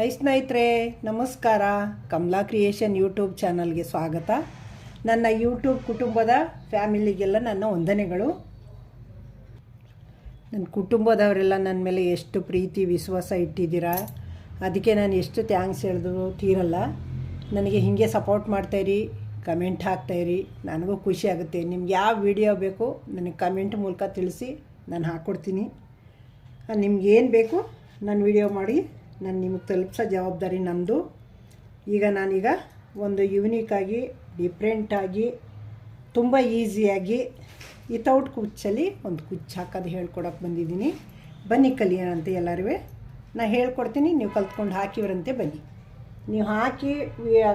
I ಸ್ನೇಹಿತರೆ, ನಮಸ್ಕಾರ. Kamala creation YouTube ಚಾನಲ್ಗೆ ಸ್ವಾಗತ. ನನ್ನ ಯೂಟ್ಯೂಬ್ ಕುಟುಂಬದ ಫ್ಯಾಮಿಲಿಗೆಲ್ಲ ನನ್ನ ವಂದನೆಗಳು. ನನ್ನ ಕುಟುಂಬದವರೆಲ್ಲ ನನ್ನ ಮೇಲೆ ಎಷ್ಟು ಪ್ರೀತಿ, ವಿಶ್ವಾಸ ಇಟ್ಟಿದ್ದೀರಾ? ಅದಕ್ಕೆ ನಾನು ಎಷ್ಟು ಥ್ಯಾಂಕ್ಸ್ ಹೇಳಿದ್ರು ತೀರಲ್ಲ. ನನಗೆ ಹೀಗೆ ಸಪೋರ್ಟ್ ಮಾಡ್ತಾಯಿರಿ ಕಮೆಂಟ್ ಹಾಕ್ತಾಯಿರಿ ನನಗೂ ಖುಷಿ ಆಗುತ್ತೆ. ನಿಮ್ಗೆ ಯಾವ ವಿಡಿಯೋ ಬೇಕು ನನಗೆ ಕಮೆಂಟ್ ಮೂಲಕ ತಿಳಿಸಿ, ನಾನು ಹಾಕ್ಕೊಡ್ತೀನಿ ನಿಮ್ಗೆ ಏನು ಬೇಕು, ನಾನು ವಿಡಿಯೋ ಮಾಡಿ ನಾನು ನಿಮಗೆ ತಲುಪಿಸೋ ಜವಾಬ್ದಾರಿ ನಮ್ಮದು ಈಗ ನಾನೀಗ ಒಂದು ಯೂನಿಕಾಗಿ ಡಿಫ್ರೆಂಟಾಗಿ ತುಂಬ ಈಸಿಯಾಗಿ ವಿತೌಟ್ ಕುಚ್ಚಲ್ಲಿ ಒಂದು ಕುಚ್ಚು ಹಾಕೋದು ಹೇಳ್ಕೊಡೋಕೆ ಬಂದಿದ್ದೀನಿ. ಬನ್ನಿ ಕಲಿಯೋಣಂತೆ ಎಲ್ಲರೂ ನಾ ಹೇಳ್ಕೊಡ್ತೀನಿ, ನೀವು ಕಲ್ತ್ಕೊಂಡು ಹಾಕಿವ್ರಂತೆ ಬನ್ನಿ. ನೀವು ಹಾಕಿ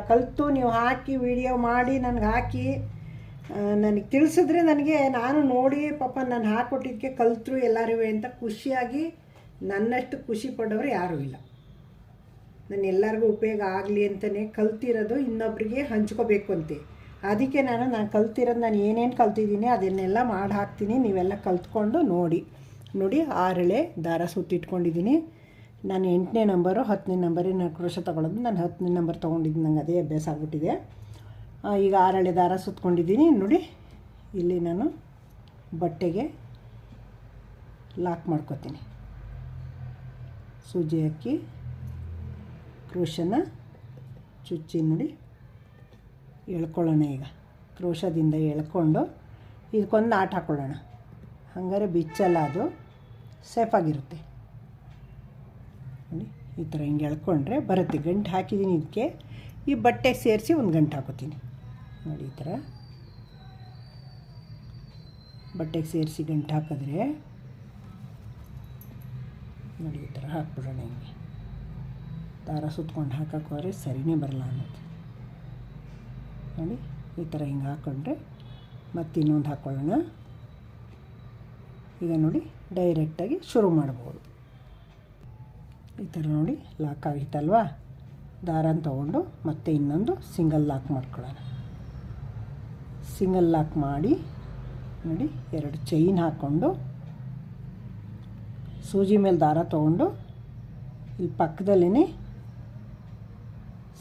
ಕಲಿತು ನೀವು ಹಾಕಿ ವಿಡಿಯೋ ಮಾಡಿ ನನಗೆ ಹಾಕಿ ನನಗೆ ತಿಳಿಸಿದ್ರೆ ನನಗೆ ನಾನು ನೋಡಿ ಪಾಪ ನಾನು ಹಾಕ್ಕೊಟ್ಟಿದ್ದಕ್ಕೆ ಕಲ್ತರು ಎಲ್ಲರೂ ಅಂತ ಖುಷಿಯಾಗಿ ನನ್ನಷ್ಟು ಖುಷಿ ಪಡೋರು ಯಾರೂ ಇಲ್ಲ. ನಾನು ಎಲ್ಲರಿಗೂ ಉಪಯೋಗ ಆಗಲಿ ಅಂತಲೇ ಕಲ್ತಿರೋದು ಇನ್ನೊಬ್ರಿಗೆ ಹಂಚ್ಕೋಬೇಕು ಅಂತೆ. ಅದಕ್ಕೆ ನಾನು ನಾನು ಕಲ್ತಿರೋದು ನಾನು ಏನೇನು ಕಲ್ತಿದ್ದೀನಿ ಅದನ್ನೆಲ್ಲ ಮಾಡಿ ಹಾಕ್ತೀನಿ, ನೀವೆಲ್ಲ ಕಲ್ತ್ಕೊಂಡು ನೋಡಿ. ನೋಡಿ, ಆರಳೆ ದಾರ ಸುತ್ತಿಟ್ಕೊಂಡಿದ್ದೀನಿ. ನಾನು ಎಂಟನೇ ನಂಬರು, ಹತ್ತನೇ ನಂಬರಿನ ಕ್ರೋಶ ತೊಗೊಳೋದು ನಾನು ಹತ್ತನೇ ನಂಬರ್ ತೊಗೊಂಡಿದ್ದೀನಿ ನಂಗೆ ಅದೇ ಅಭ್ಯಾಸ ಆಗ್ಬಿಟ್ಟಿದೆ. ಈಗ ಆರಳೆ ದಾರ ಸುತ್ಕೊಂಡಿದ್ದೀನಿ ನೋಡಿ, ಇಲ್ಲಿ ನಾನು ಬಟ್ಟೆಗೆ ಲಾಕ್ ಮಾಡ್ಕೊತೀನಿ. ಸೂಜಿ ಹಾಕಿ ಕ್ರೋಶನ ಚುಚ್ಚಿ ನೋಡಿ ಎಳ್ಕೊಳ್ಳೋಣ ಈಗ. ಕ್ರೋಶದಿಂದ ಎಳ್ಕೊಂಡು ಇದಕ್ಕೊಂದು ಆಟ ಹಾಕ್ಕೊಳ್ಳೋಣ ಹಂಗಾರೆ ಬಿಚ್ಚಲ್ಲ ಅದು. ಸೇಫಾಗಿರುತ್ತೆ ನೋಡಿ, ಈ ಥರ ಹಿಂಗೆ ಎಳ್ಕೊಂಡ್ರೆ ಬರುತ್ತೆ. ಗಂಟು ಹಾಕಿದ್ದೀನಿ ಇದಕ್ಕೆ. ಈ ಬಟ್ಟೆಗೆ ಸೇರಿಸಿ ಒಂದು ಗಂಟು ಹಾಕೋತೀನಿ. ನೋಡಿ, ಈ ಥರ. ಬಟ್ಟೆಗೆ ಸೇರಿಸಿ ಗಂಟು ಹಾಕಿದ್ರೆ ನೋಡಿ, ಈ ಥರ ಹಾಕ್ಬಿಡೋಣ ಹಿಂಗೆ. ದಾರ ಸುತ್ಕೊಂಡು ಹಾಕಕ್ಕೆ ಹೋದರೆ ಸರಿನೇ ಬರಲ್ಲ ಅನ್ನೋದು ನೋಡಿ, ಈ ಥರ ಹಿಂಗೆ ಹಾಕ್ಕೊಂಡ್ರೆ ಮತ್ತೆ ಇನ್ನೊಂದು ಹಾಕ್ಕೊಳ್ಳೋಣ ಈಗ ನೋಡಿ ಡೈರೆಕ್ಟಾಗಿ ಶುರು ಮಾಡ್ಬೋದು. ಈ ಥರ ನೋಡಿ ಲಾಕ್ ಆಗಿತ್ತಲ್ವಾ? ದಾರನ ತೊಗೊಂಡು ಮತ್ತೆ ಇನ್ನೊಂದು ಸಿಂಗಲ್ ಲಾಕ್ ಮಾಡ್ಕೊಳ್ಳೋಣ. ಸಿಂಗಲ್ ಲಾಕ್ ಮಾಡಿ, ನೋಡಿ, ಎರಡು ಚೈನ್ ಹಾಕ್ಕೊಂಡು ಸೂಜಿ ಮೇಲೆ ದಾರ ತೊಗೊಂಡು, ಇಲ್ಲಿ ಪಕ್ಕದಲ್ಲೇ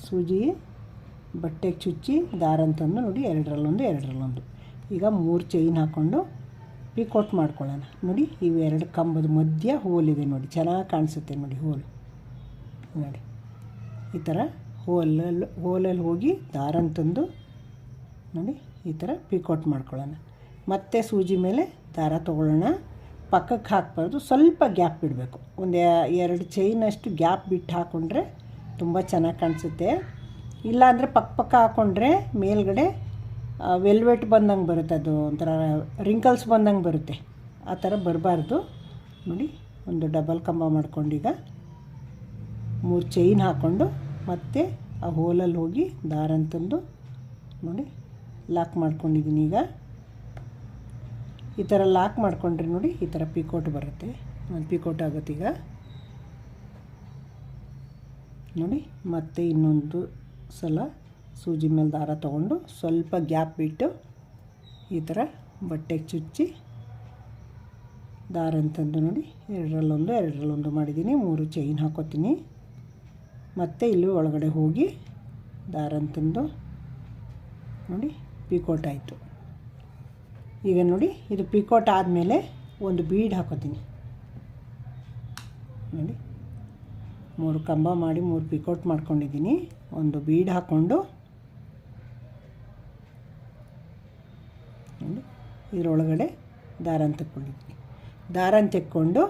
ಸೂಜಿ ಬಟ್ಟೆಗೆ ಚುಚ್ಚಿ ದಾರ ಅಂತಂದು ನೋಡಿ, ಎರಡರಲ್ಲೊಂದು ಎರಡರಲ್ಲೊಂದು. ಈಗ ಮೂರು ಚೈನ್ ಹಾಕ್ಕೊಂಡು ಪಿಕೋಟ್ ಮಾಡ್ಕೊಳ್ಳೋಣ. ನೋಡಿ ಇವೆರಡು ಕಂಬದ ಮಧ್ಯ ಹೋಲಿದೆ ನೋಡಿ. ಚೆನ್ನಾಗಿ ಕಾಣಿಸುತ್ತೆ ನೋಡಿ ಹೋಲು ನೋಡಿ. ಈ ಥರ ಹೋಲಲ್ಲಿ ಹೋಲಲ್ಲಿ ಹೋಗಿ ದಾರನ ತಂದು ನೋಡಿ, ಈ ಥರ ಪಿಕೋಟ್ ಮಾಡ್ಕೊಳ್ಳೋಣ. ಮತ್ತೆ ಸೂಜಿ ಮೇಲೆ ದಾರ ತೊಗೊಳ್ಳೋಣ. ಪಕ್ಕಕ್ಕೆ ಹಾಕ್ಬಾರ್ದು. ಸ್ವಲ್ಪ ಗ್ಯಾಪ್ ಬಿಡಬೇಕು. ಒಂದು ಎರಡು ಚೈನಷ್ಟು ಗ್ಯಾಪ್ ಬಿಟ್ಟು ಹಾಕ್ಕೊಂಡ್ರೆ ತುಂಬ ಚೆನ್ನಾಗಿ ಕಾಣಿಸುತ್ತೆ. ಇಲ್ಲಾಂದರೆ ಪಕ್ಕ ಪಕ್ಕ ಹಾಕ್ಕೊಂಡ್ರೆ ಮೇಲ್ಗಡೆ ವೆಲ್ವೆಟ್ ಬಂದಂಗೆ ಬರುತ್ತೆ ಅದು, ಒಂಥರ ರಿಂಕಲ್ಸ್ ಬಂದಂಗೆ ಬರುತ್ತೆ. ಆ ಥರ ಬರಬಾರ್ದು. ನೋಡಿ, ಒಂದು ಡಬಲ್ ಕಂಬ ಮಾಡ್ಕೊಂಡೀಗ. ಮೂರು ಚೈನ್ ಹಾಕ್ಕೊಂಡು ಮತ್ತೆ ಆ ಹೋಲಲ್ಲಿ ಹೋಗಿ ದಾರ ಅಂತಂದು ನೋಡಿ ಲಾಕ್ ಮಾಡ್ಕೊಂಡಿದ್ದೀನಿ ಈಗ. ಈ ಥರ ಲಾಕ್ ಮಾಡ್ಕೊಂಡ್ರೆ ನೋಡಿ, ಈ ಥರ ಪಿಕೋಟ್ ಬರುತ್ತೆ. ಒಂದು ಪಿಕೋಟ್ ಆಗುತ್ತೆ ಈಗ. ನೋಡಿ, ಮತ್ತೆ ಇನ್ನೊಂದು ಸಲ ಸೂಜಿ ಮೇಲೆ ದಾರ ತೊಗೊಂಡು ಸ್ವಲ್ಪ ಗ್ಯಾಪ್ ಬಿಟ್ಟು ಈ ಥರ ಬಟ್ಟೆಗೆ ಚುಚ್ಚಿ ದಾರ ಅಂತಂದು ನೋಡಿ, ಎರಡರಲ್ಲೊಂದು ಎರಡರಲ್ಲೊಂದು ಮಾಡಿದ್ದೀನಿ, ಮೂರು ಚೈನ್ ಹಾಕೋತೀನಿ. ಮತ್ತು ಇಲ್ಲಿ ಒಳಗಡೆ ಹೋಗಿ ದಾರ ಅಂತಂದು ನೋಡಿ ಪಿಕೋಟ್ ಆಯಿತು. ಈಗ ನೋಡಿ, ಇದು ಪಿಕೋಟ್ ಆದಮೇಲೆ ಒಂದು ಬೀಡ್ ಹಾಕೋತೀನಿ. ನೋಡಿ. ಮೂರು ಕಂಬ ಮಾಡಿ ಮೂರು ಪಿಕೋಟ್ ಮಾಡ್ಕೊಂಡಿದ್ದೀನಿ. ಒಂದು ಬೀಡ್ ಹಾಕ್ಕೊಂಡು ಇದರೊಳಗಡೆ ದಾರನ ತೆಕ್ಕೊಂಡಿದ್ದೀನಿ. ದಾರ ತೆಕ್ಕೊಂಡು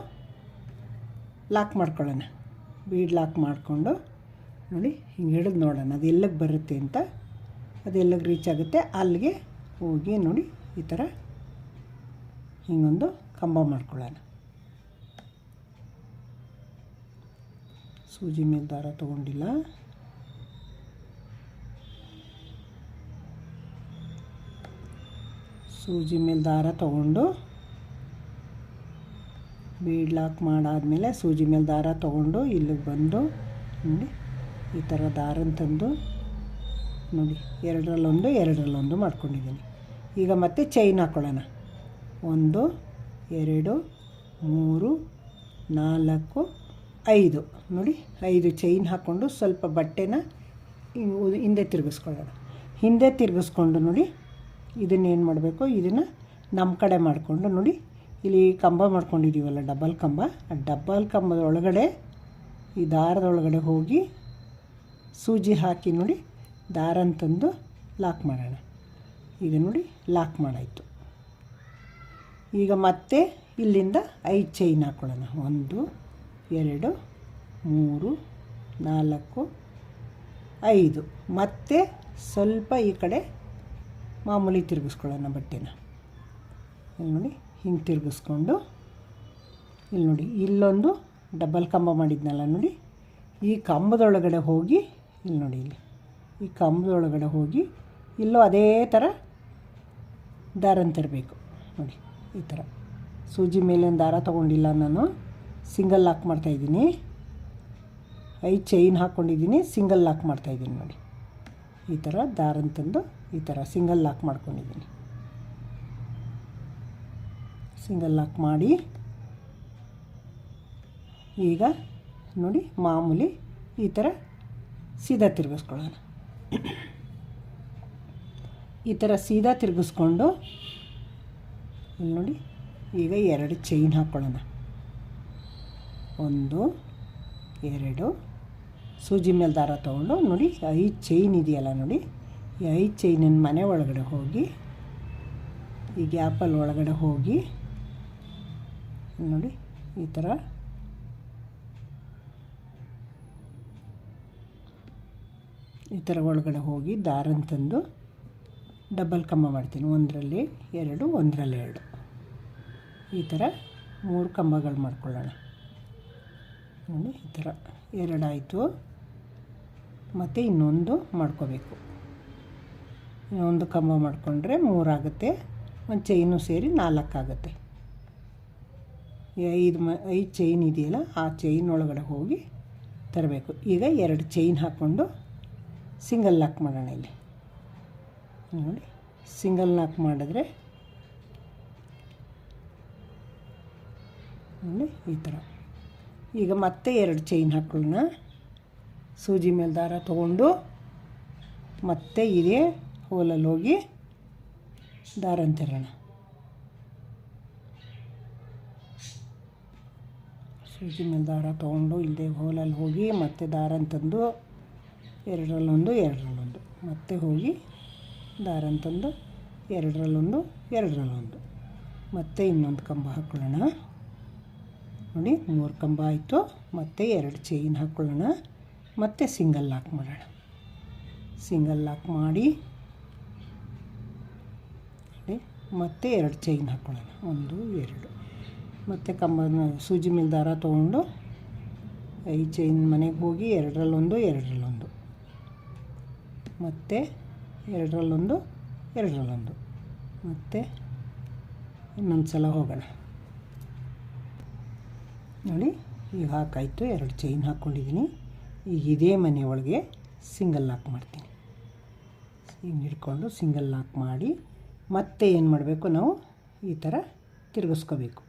ಲಾಕ್ ಮಾಡ್ಕೊಳ್ಳೋಣ. ಬೀಡ್ ಲಾಕ್ ಮಾಡಿಕೊಂಡು ನೋಡಿ ಹಿಂಗೆ ಹಿಡಿದು ನೋಡೋಣ. ಅದು ಎಲ್ಲಿಗೆ ಬರುತ್ತೆ ಅಂತ. ಅದು ಎಲ್ಲಿಗೆ ರೀಚ್ ಆಗುತ್ತೆ. ಅಲ್ಲಿಗೆ ಹೋಗಿ ನೋಡಿ ಈ ಥರ ಹಿಂಗೊಂದು ಕಂಬ ಮಾಡ್ಕೊಳ್ಳೋಣ. ಸೂಜಿ ಮೇಲೆ ದಾರ ತೊಗೊಂಡಿಲ್ಲ. ಸೂಜಿ ಮೇಲೆ ದಾರ ತೊಗೊಂಡು ಬೀಡ್ ಲಾಕ್ ಮಾಡಾದಮೇಲೆ ಸೂಜಿ ಮೇಲೆ ದಾರ ತೊಗೊಂಡು ಇಲ್ಲಿಗೆ ಬಂದು ನೋಡಿ, ಈ ಥರ ದಾರನ ತಂದು ನೋಡಿ, ಎರಡರಲ್ಲೊಂದು ಎರಡರಲ್ಲೊಂದು ಮಾಡ್ಕೊಂಡಿದ್ದೀನಿ. ಈಗ ಮತ್ತೆ ಚೈನ್ ಹಾಕ್ಕೊಳ್ಳೋಣ ಒಂದು, ಎರಡು, ಮೂರು, ನಾಲ್ಕು ಐದು. ನೋಡಿ, ಐದು ಚೈನ್ ಹಾಕ್ಕೊಂಡು ಸ್ವಲ್ಪ ಬಟ್ಟೆನ ಹಿಂದೆ ತಿರುಗಿಸ್ಕೊಳ್ಳೋಣ. ಹಿಂದೆ ತಿರುಗಿಸ್ಕೊಂಡು ನೋಡಿ ಇದನ್ನೇನು ಮಾಡಬೇಕು? ಇದನ್ನು ನಮ್ಮ ಕಡೆ ಮಾಡಿಕೊಂಡು ನೋಡಿ, ಇಲ್ಲಿ ಕಂಬ ಮಾಡ್ಕೊಂಡಿದ್ದೀವಲ್ಲ ಡಬಲ್ ಕಂಬ. ಆ ಡಬಲ್ ಕಂಬದ ಒಳಗಡೆ, ಈ ದಾರದೊಳಗಡೆ ಹೋಗಿ ಸೂಜಿ ಹಾಕಿ ನೋಡಿ, ದಾರನ ತಂದು ಲಾಕ್ ಮಾಡೋಣ. ಈಗ ನೋಡಿ ಲಾಕ್ ಮಾಡಾಯಿತು. ಈಗ ಮತ್ತೆ ಇಲ್ಲಿಂದ ಐದು ಚೈನ್ ಹಾಕ್ಕೊಳ್ಳೋಣ ಒಂದು ಎರಡು, ಮೂರು, ನಾಲ್ಕು, ಐದು. ಮತ್ತೆ ಸ್ವಲ್ಪ ಈ ಕಡೆ ಮಾಮೂಲಿ ತಿರುಗಿಸ್ಕೊಳ್ಳೋಣ ಬಟ್ಟೆನ. ಇಲ್ಲಿ ನೋಡಿ, ಹಿಂಗೆ ತಿರುಗಿಸ್ಕೊಂಡು. ಇಲ್ಲಿ ನೋಡಿ, ಇಲ್ಲೊಂದು ಡಬಲ್ ಕಂಬ ಮಾಡಿದ್ನಲ್ಲ ನೋಡಿ. ಈ ಕಂಬದೊಳಗಡೆ ಹೋಗಿ, ಇಲ್ಲಿ ನೋಡಿ ಇಲ್ಲಿ. ಈ ಕಂಬದೊಳಗಡೆ ಹೋಗಿ, ಇಲ್ಲೂ ಅದೇ ಥರ ದಾರನ ತರಬೇಕು ನೋಡಿ, ಈ ಥರ. ಸೂಜಿ ಮೇಲೆ ದಾರ ತೊಗೊಂಡಿಲ್ಲ ನಾನು. ಸಿಂಗಲ್ ಲಾಕ್ ಮಾಡ್ತಾಯಿದ್ದೀನಿ ಐ ಚೈನ್ ಹಾಕ್ಕೊಂಡಿದ್ದೀನಿ ಸಿಂಗಲ್ ಲಾಕ್ ಮಾಡ್ತಾಯಿದ್ದೀನಿ ನೋಡಿ. ಈ ಥರ ದಾರನ ತಂದು ಈ ಥರ ಸಿಂಗಲ್ ಲಾಕ್ ಮಾಡ್ಕೊಂಡಿದ್ದೀನಿ. ಸಿಂಗಲ್ ಲಾಕ್ ಮಾಡಿ. ಈಗ ನೋಡಿ ಮಾಮೂಲಿ ಈ ಥರ ಸೀದಾ ತಿರುಗಿಸ್ಕೊಳ್ಳೋಣ. ಈ ಥರ ಸೀದಾ ತಿರುಗಿಸ್ಕೊಂಡು ನೋಡಿ, ಈಗ ಎರಡು ಚೈನ್ ಹಾಕ್ಕೊಳ್ಳೋಣ ಒಂದು, ಎರಡು. ಸೂಜಿ ಮೇಲೆ ದಾರ ತೊಗೊಂಡು ನೋಡಿ ಐದು ಚೈನ್ ಇದೆಯಲ್ಲ ನೋಡಿ, ಈ ಐದು ಚೈನಿನ ಮನೆ ಒಳಗಡೆ ಹೋಗಿ, ಈ ಗ್ಯಾಪಲ್ಲಿ ಒಳಗಡೆ ಹೋಗಿ, ನೋಡಿ, ಈ ಥರ ಈ ಥರ ಒಳಗಡೆ ಹೋಗಿ ದಾರನ ತಂದು ಡಬಲ್ ಕಂಬ ಮಾಡ್ತೀನಿ. ಒಂದರಲ್ಲಿ ಎರಡು ಒಂದರಲ್ಲಿ ಎರಡು. ಈ ಥರ ಮೂರು ಕಂಬಗಳು ಮಾಡ್ಕೊಳ್ಳೋಣ. ನೋಡಿ ಈ ಥರ ಎರಡಾಯಿತು. ಮತ್ತು ಇನ್ನೊಂದು ಮಾಡ್ಕೋಬೇಕು. ಇನ್ನೊಂದು ಕಂಬ ಮಾಡಿಕೊಂಡ್ರೆ ಮೂರಾಗುತ್ತೆ ಒಂದು ಚೈನು ಸೇರಿ ನಾಲ್ಕಾಗುತ್ತೆ ಐದು ಮ, ಐದು ಚೈನ್ ಇದೆಯಲ್ಲ, ಆ ಚೈನ್ ಒಳಗಡೆ ಹೋಗಿ ತರಬೇಕು. ಈಗ ಎರಡು ಚೈನ್ ಹಾಕ್ಕೊಂಡು ಸಿಂಗಲ್ ಲಾಕ್ ಮಾಡೋಣ ಇಲ್ಲಿ. ನೋಡಿ ಸಿಂಗಲ್ ಲಾಕ್ ಮಾಡಿದ್ರೆ ನೋಡಿ ಈ ಥರ. ಈಗ ಮತ್ತೆ ಎರಡು ಚೈನ್ ಹಾಕೊಳ್ಳೋಣ. ಸೂಜಿ ಮೇಲೆ ದಾರ ತೊಗೊಂಡು ಮತ್ತೆ ಇದೇ ಹೋಲಲ್ಲಿ ಹೋಗಿ ದಾರ ಅಂತಿರೋಣ ಸೂಜಿ ಮೇಲೆ ದಾರ ತೊಗೊಂಡು ಇಲ್ಲದೆ ಹೋಲಲ್ಲಿ ಹೋಗಿ ಮತ್ತೆ ದಾರ ತಂದು ಎರಡರಲ್ಲೊಂದು ಎರಡರಲ್ಲೊಂದು. ಮತ್ತೆ ಹೋಗಿ ದಾರ ತಂದು ಎರಡರಲ್ಲೊಂದು ಎರಡರಲ್ಲೊಂದು. ಮತ್ತೆ ಇನ್ನೊಂದು ಕಂಬ ಹಾಕ್ಕೊಳ್ಳೋಣ ನೋಡಿ, ಮೂರು ಕಂಬ ಆಯಿತು. ಮತ್ತು ಎರಡು ಚೈನ್ ಹಾಕ್ಕೊಳ್ಳೋಣ ಮತ್ತು ಸಿಂಗಲ್ ಲಾಕ್ ಮಾಡೋಣ. ಸಿಂಗಲ್ ಲಾಕ್ ಮಾಡಿ. ಮತ್ತು ಎರಡು ಚೈನ್ ಹಾಕ್ಕೊಳ್ಳೋಣ ಒಂದು, ಎರಡು. ಮತ್ತು ಕಂಬ ಸೂಜಿ ಮೇಲೆ ದಾರ ತೊಗೊಂಡು ಐ ಚೈನ್ ಮನೆಗೆ ಹೋಗಿ ಎರಡರಲ್ಲೊಂದು ಎರಡರಲ್ಲೊಂದು. ಮತ್ತು ಎರಡರಲ್ಲೊಂದು ಎರಡರಲ್ಲೊಂದು. ಮತ್ತು ಇನ್ನೊಂದು ಸಲ ಹೋಗೋಣ. ನೋಡಿ, ಈಗ ಹಾಕಾಯಿತು ಎರಡು ಚೈನ್ ಹಾಕ್ಕೊಂಡಿದ್ದೀನಿ ಈಗ ಇದೇ ಮನೆ ಒಳಗೆ ಸಿಂಗಲ್ ಲಾಕ್ ಮಾಡ್ತೀನಿ. ಹಿಂಗೆ ಹಿಡ್ಕೊಂಡು ಸಿಂಗಲ್ ಲಾಕ್ ಮಾಡಿ, ಮತ್ತೆ ಏನು ಮಾಡಬೇಕು ನಾವು? ಈ ಥರ ತಿರುಗಿಸ್ಕೋಬೇಕು.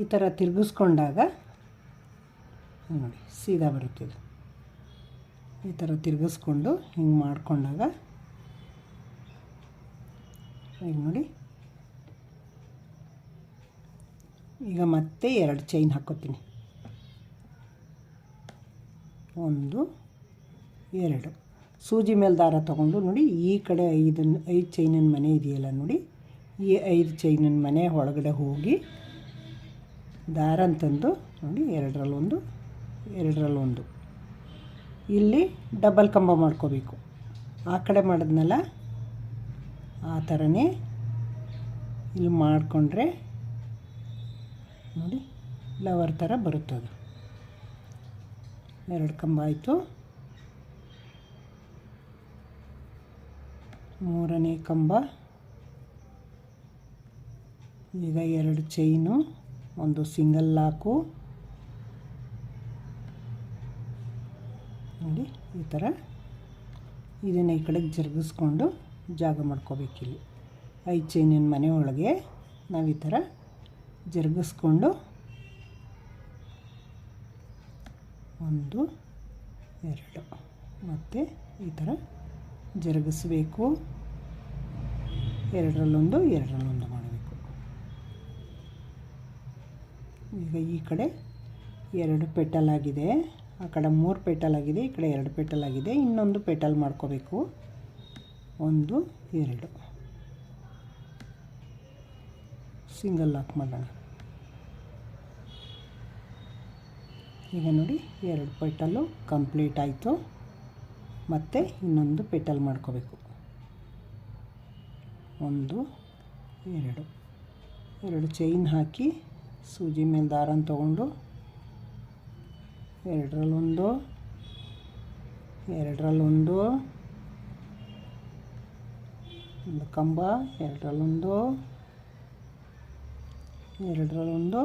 ಈ ಥರ ತಿರುಗಿಸ್ಕೊಂಡಾಗ, ನೋಡಿ, ಸೀದಾ ಬರುತ್ತೆ ಇದು. ಈ ಥರ ತಿರುಗಿಸ್ಕೊಂಡು ಹಿಂಗೆ ಮಾಡಿಕೊಂಡಾಗ, ಈಗ ನೋಡಿ ಈಗ ಮತ್ತೆ ಎರಡು ಚೈನ್ ಹಾಕ್ಕೋತೀನಿ. ಒಂದು, ಎರಡು. ಸೂಜಿ ಮೇಲೆ ದಾರ ತೊಗೊಂಡು ನೋಡಿ, ಈ ಕಡೆ ಐದನ್ನು ಐದು ಚೈನಿನ ಮನೆ ಇದೆಯಲ್ಲ ನೋಡಿ, ಈ ಐದು ಚೈನಿನ ಮನೆ ಒಳಗಡೆ ಹೋಗಿ ದಾರ ತಂದು ನೋಡಿ ಎರಡರಲ್ಲೊಂದು ಎರಡರಲ್ಲೊಂದು ಇಲ್ಲಿ ಡಬಲ್ ಕಂಬ ಮಾಡ್ಕೋಬೇಕು. ಆ ಕಡೆ ಮಾಡಿದ್ನಲ್ಲ, ಆ ಥರನೇ ಇಲ್ಲಿ ಮಾಡಿಕೊಂಡ್ರೆ ನೋಡಿ ಲವರ್ ಥರ ಬರುತ್ತದು. ಎರಡು ಕಂಬ ಆಯಿತು. ಮೂರನೇ ಕಂಬ. ಈಗ ಎರಡು ಚೈನು, ಒಂದು ಸಿಂಗಲ್ ಲಾಕು. ನೋಡಿ, ಈ ಥರ ಇದನ್ನು ಈ ಕಡೆಗೆ ಜರುಗಿಸ್ಕೊಂಡು ಜಾಗ ಮಾಡ್ಕೋಬೇಕಿಲ್ಲಿ. ಐದು ಚೈನಿನ ಮನೆ ಒಳಗೆ ನಾವು ಈ ಥರ ಜರುಗಿಸ್ಕೊಂಡು ಒಂದು, ಎರಡು ಮತ್ತು ಈ ಥರ ಜರುಗಿಸ್ಬೇಕು. ಎರಡರಲ್ಲೊಂದು ಎರಡರಲ್ಲೊಂದು ಮಾಡಬೇಕು. ಈಗ ಈ ಕಡೆ ಎರಡು ಪೆಟಲ್ ಆಗಿದೆ ಆ ಕಡೆ ಮೂರು ಪೆಟಲ್ ಆಗಿದೆ ಈ ಕಡೆ ಎರಡು ಪೆಟಲ್ ಆಗಿದೆ ಇನ್ನೊಂದು ಪೆಟಲ್ ಮಾಡ್ಕೋಬೇಕು. ಒಂದು, ಎರಡು. ಸಿಂಗಲ್ ಲಾಕ್ ಮಾಡೋಣ. ಈಗ ನೋಡಿ, ಎರಡು ಪೆಟಲ್ಲು ಕಂಪ್ಲೀಟ್ ಆಯಿತು. ಮತ್ತು ಇನ್ನೊಂದು ಪೆಟಲ್ ಮಾಡ್ಕೋಬೇಕು. ಒಂದು, ಎರಡು. ಎರಡು ಚೈನ್ ಹಾಕಿ ಸೂಜಿ ಮೇಲೆ ದಾರನ ತೊಗೊಂಡು ಎರಡರಲ್ಲೊಂದು ಎರಡರಲ್ಲೊಂದು ಒಂದು ಕಂಬ ಎರಡರಲ್ಲೊಂದು ಎರಡರಲ್ಲೊಂದು.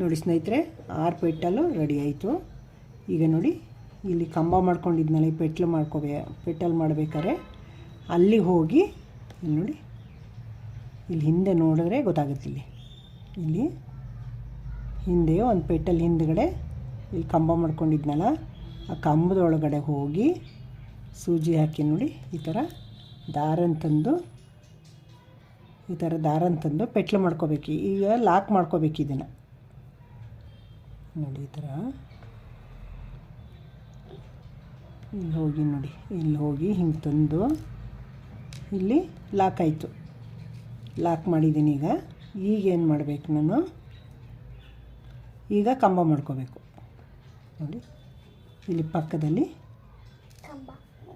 ನೋಡಿ ಸ್ನೇಹಿತರೆ, ಆರು ಪೆಟ್ಟಲು ರೆಡಿ ಆಯಿತು. ಈಗ ನೋಡಿ, ಇಲ್ಲಿ ಕಂಬ ಮಾಡ್ಕೊಂಡಿದ್ನಲ್ಲ, ಈ ಪೆಟ್ಲು ಮಾಡ್ಕೋಬೇ, ಪೆಟ್ಟಲು ಮಾಡ್ಬೇಕಾದ್ರೆ, ಅಲ್ಲಿ ಹೋಗಿ, ಇಲ್ಲಿ ನೋಡಿ, ಇಲ್ಲಿ ಹಿಂದೆ ನೋಡಿದ್ರೆ ಗೊತ್ತಾಗುತ್ತೆ ಇಲ್ಲಿ. ಇಲ್ಲಿ ಹಿಂದೆ, ಒಂದು ಪೆಟ್ಟಲ್ ಹಿಂದ್ಗಡೆ ಇಲ್ಲಿ ಕಂಬ ಮಾಡ್ಕೊಂಡಿದ್ನಲ್ಲ, ಆ ಕಂಬದೊಳಗಡೆ ಹೋಗಿ ಸೂಜಿ ಹಾಕಿ ನೋಡಿ, ಈ ಥರ ದಾರನ ತಂದು ಈ ಥರ ದಾರನ ತಂದು ಪೆಟ್ಲು ಮಾಡ್ಕೋಬೇಕು. ಈಗ ಲಾಕ್ ಮಾಡ್ಕೋಬೇಕು ಇದನ್ನು. ನೋಡಿ ಈ ಥರ ಇಲ್ಲಿ ಹೋಗಿ ನೋಡಿ. ಇಲ್ಲಿ ಹೋಗಿ ಹಿಂಗೆ ತಂದು ಇಲ್ಲಿ ಲಾಕ್ ಆಯಿತು. ಲಾಕ್ ಮಾಡಿದ್ದೀನಿ ಈಗ. ಈಗ ಏನು ಮಾಡಬೇಕು ನಾನು? ಈಗ ಕಂಬ ಮಾಡ್ಕೋಬೇಕು. ನೋಡಿ. ಇಲ್ಲಿ ಪಕ್ಕದಲ್ಲಿ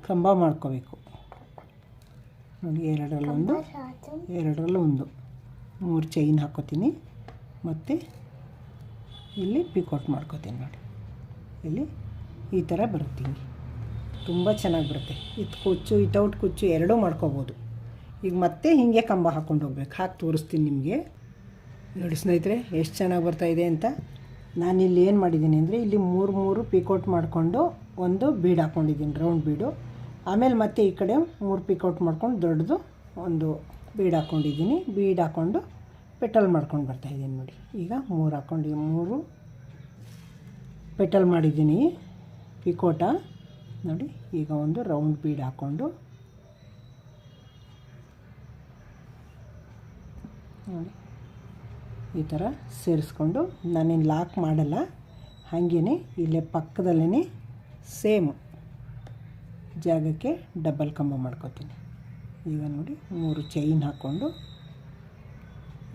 ಕಂಬ ಮಾಡ್ಕೋಬೇಕು. ನೋಡಿ ಎರಡರಲ್ಲೊಂದು. ಎರಡರಲ್ಲೂ ಒಂದು ಮೂರು ಚೈನ್ ಹಾಕೋತೀನಿ. ಮತ್ತು ಇಲ್ಲಿ ಪಿಕೌಟ್ ಮಾಡ್ಕೋತೀನಿ ನೋಡಿ. ಇಲ್ಲಿ ಈ ಥರ ಬರುತ್ತೀನಿ. ತುಂಬ ಚೆನ್ನಾಗಿ ಬರುತ್ತೆ. ಇದು ಕುಚ್ಚು ವಿತೌಟ್ ಕುಚ್ಚು ಎರಡೂ ಮಾಡ್ಕೋಬೋದು. ಈಗ ಮತ್ತೆ ಹೀಗೆ ಕಂಬ ಹಾಕ್ಕೊಂಡು ಹೋಗ್ಬೇಕು. ಹಾಕಿ ತೋರಿಸ್ತೀನಿ ನಿಮಗೆ. ನೋಡಿ ಸ್ನೇಹಿತರೆ ಎಷ್ಟು ಚೆನ್ನಾಗಿ ಬರ್ತಾ ಇದೆ ಅಂತ. ನಾನು ಇಲ್ಲಿ ಏನು ಮಾಡಿದ್ದೀನಿ ಅಂದರೆ ಇಲ್ಲಿ ಮೂರು ಮೂರು ಪಿಕೌಟ್ ಮಾಡಿಕೊಂಡು ಒಂದು ಬೀಡ್ ಹಾಕ್ಕೊಂಡಿದ್ದೀನಿ ರೌಂಡ್ ಬೀಡು. ಆಮೇಲೆ ಮತ್ತೆ ಈ ಕಡೆ ಮೂರು ಪಿಕೌಟ್ ಮಾಡ್ಕೊಂಡು ದೊಡ್ಡದು ಒಂದು ಬೀಡ್ ಹಾಕ್ಕೊಂಡಿದ್ದೀನಿ ಬೀಡ್ ಹಾಕ್ಕೊಂಡು ಪೆಟಲ್ ಮಾಡ್ಕೊಂಡು ಬರ್ತಾಯಿದ್ದೀನಿ ನೋಡಿ. ಈಗ ಮೂರು ಹಾಕ್ಕೊಂಡು ಮೂರು ಪೆಟಲ್ ಮಾಡಿದ್ದೀನಿ. ಪಿಕೋಟ ನೋಡಿ, ಈಗ ಒಂದು ರೌಂಡ್ ಬೀಡ್ ಹಾಕ್ಕೊಂಡು ನೋಡಿ, ಈ ಥರ ಸೇರಿಸ್ಕೊಂಡು ನಾನೇನು ಲಾಕ್ ಮಾಡಲ್ಲ ಹಾಗೇ ಇಲ್ಲೇ ಪಕ್ಕದಲ್ಲೇ ಸೇಮ್ ಜಾಗಕ್ಕೆ ಡಬಲ್ ಕಂಬ ಮಾಡ್ಕೋತೀನಿ. ಈಗ ನೋಡಿ ಮೂರು ಚೈನ್ ಹಾಕ್ಕೊಂಡು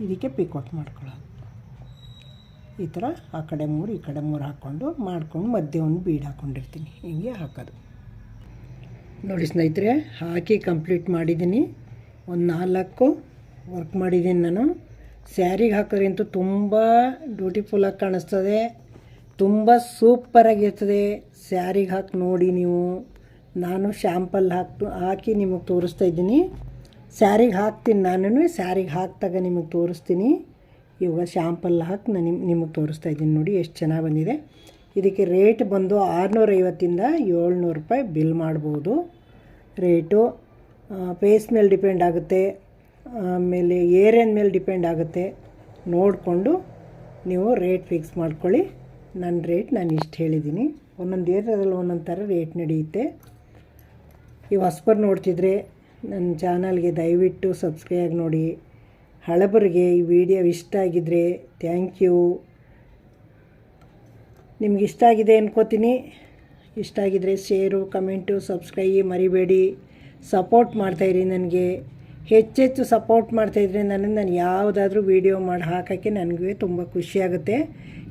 ಇದಕ್ಕೆ ಪಿಕೌಟ್ ಮಾಡ್ಕೊಳ್ಳೋದು ಈ ಥರ ಆ ಕಡೆ ಮೂರು, ಈ ಕಡೆ ಮೂರು ಹಾಕ್ಕೊಂಡು ಮಾಡ್ಕೊಂಡು ಮಧ್ಯೆ ಒಂದು ಬೀಡ್ ಹಾಕ್ಕೊಂಡಿರ್ತೀನಿ ಹಿಂಗೆ ಹಾಕೋದು. ನೋಡಿ ಸ್ನೇಹಿತರೆ, ಹಾಕಿ ಕಂಪ್ಲೀಟ್ ಮಾಡಿದ್ದೀನಿ. ಒಂದು ನಾಲ್ಕು ವರ್ಕ್ ಮಾಡಿದ್ದೀನಿ ನಾನು. ಸ್ಯಾರಿಗೆ ಹಾಕೋದ್ರಿಂತೂ ತುಂಬ ಬ್ಯೂಟಿಫುಲ್ಲಾಗಿ ಕಾಣಿಸ್ತದೆ. ತುಂಬ ಸೂಪರಾಗಿರ್ತದೆ ಸ್ಯಾರಿಗೆ ಹಾಕಿ ನೋಡಿ ನೀವು. ನಾನು ಶ್ಯಾಂಪಲ್ ಹಾಕ್ತು, ಹಾಕಿ ನಿಮಗೆ ತೋರಿಸ್ತಾ ಇದ್ದೀನಿ. ಸ್ಯಾರಿಗೆ ಹಾಕ್ತೀನಿ ನಾನು ಸ್ಯಾರಿಗೆ ಹಾಕಿದಾಗ ನಿಮಗೆ ತೋರಿಸ್ತೀನಿ. ಇವಾಗ ಶ್ಯಾಂಪಲ್ ಹಾಕಿ, ನಾನು ನಿಮ್ಗೆ ನಿಮಗೆ ತೋರಿಸ್ತಾ ಇದ್ದೀನಿ ನೋಡಿ, ಎಷ್ಟು ಚೆನ್ನಾಗಿ ಬಂದಿದೆ. ಇದಕ್ಕೆ ರೇಟ್ ಬಂದು ಆರುನೂರೈವತ್ತಿಂದ ಏಳ್ನೂರು ರೂಪಾಯಿ ಬಿಲ್ ಮಾಡ್ಬೋದು. ರೇಟು ಫೇಸ್ ಮೇಲೆ ಡಿಪೆಂಡ್ ಆಗುತ್ತೆ, ಆಮೇಲೆ ಏರಿಯನ್ ಮೇಲೆ ಡಿಪೆಂಡ್ ಆಗುತ್ತೆ. ನೋಡಿಕೊಂಡು ನೀವು ರೇಟ್ ಫಿಕ್ಸ್ ಮಾಡ್ಕೊಳ್ಳಿ. ನನ್ನ ರೇಟ್ ನಾನು ಇಷ್ಟು ಹೇಳಿದ್ದೀನಿ. ಒಂದೊಂದು ಏರಿಯಾದಲ್ಲಿ ಒಂದೊಂದು ಥರ ರೇಟ್ ನಡೆಯುತ್ತೆ. ಈ ಹೊಸಬರು ನೋಡ್ತಿದ್ರೆ ನನ್ನ ಚಾನಲ್ಗೆ ದಯವಿಟ್ಟು ಸಬ್ಸ್ಕ್ರೈಬ್ ನೋಡಿ. ಹಳಬರಿಗೆ ಈ ವಿಡಿಯೋ ಇಷ್ಟ ಆಗಿದ್ರೆ ಥ್ಯಾಂಕ್ ಯು. ನಿಮ್ಗೆ ಇಷ್ಟ ಆಗಿದೆ ಅನ್ಕೋತೀನಿ. ಇಷ್ಟ ಆಗಿದ್ರೆ ಶೇರು, ಕಮೆಂಟು, ಸಬ್ಸ್ಕ್ರೈಬ್ ಮರಿಬೇಡಿ. ಸಪೋರ್ಟ್ ಮಾಡ್ತಾಯಿರಿ ನನಗೆ. ಹೆಚ್ಚೆಚ್ಚು ಸಪೋರ್ಟ್ ಮಾಡ್ತಾಯಿದ್ರೆ ನನಗೆ ನಾನು ಯಾವುದಾದ್ರೂ ವೀಡಿಯೋ ಮಾಡಿ ಹಾಕೋಕ್ಕೆ ನನಗೆ ತುಂಬ ಖುಷಿಯಾಗುತ್ತೆ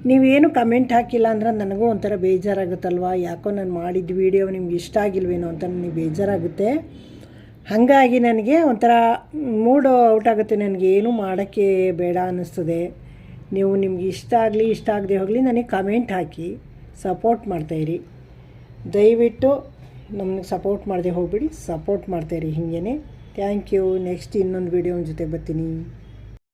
ನೀವೇನು ಕಮೆಂಟ್ ಹಾಕಿಲ್ಲ ಅಂದ್ರೆ ನನಗೂ ಒಂಥರ ಬೇಜಾರಾಗುತ್ತಲ್ವ? ಯಾಕೋ ನಾನು ಮಾಡಿದ ವೀಡಿಯೋ ನಿಮ್ಗೆ ಇಷ್ಟ ಆಗಿಲ್ವೇನೋ ಅಂತ ನನಗೆ ಬೇಜಾರಾಗುತ್ತೆ. ಹಾಗಾಗಿ ನನಗೆ ಒಂಥರ ಮೂಡ್ ಔಟ್ ಆಗುತ್ತೆ. ನನಗೆ ಏನೂ ಮಾಡೋಕ್ಕೆ ಬೇಡ ಅನ್ನಿಸ್ತದೆ. ನೀವು ನಿಮ್ಗೆ ಇಷ್ಟ ಆಗಲಿ, ಇಷ್ಟ ಆಗದೆ ಹೋಗಲಿ, ನನಗೆ ಕಮೆಂಟ್ ಹಾಕಿ, ಸಪೋರ್ಟ್ ಮಾಡ್ತಾಯಿರಿ ದಯವಿಟ್ಟು ನಮಗೆ ಸಪೋರ್ಟ್ ಮಾಡದೆ ಹೋಗ್ಬಿಡಿ, ಸಪೋರ್ಟ್ ಮಾಡ್ತಾಯಿರಿ ಹೀಗೇ ಥ್ಯಾಂಕ್ ಯು. ನೆಕ್ಸ್ಟ್ ಇನ್ನೊಂದು ವೀಡಿಯೋ ಜೊತೆ ಬರ್ತೀನಿ.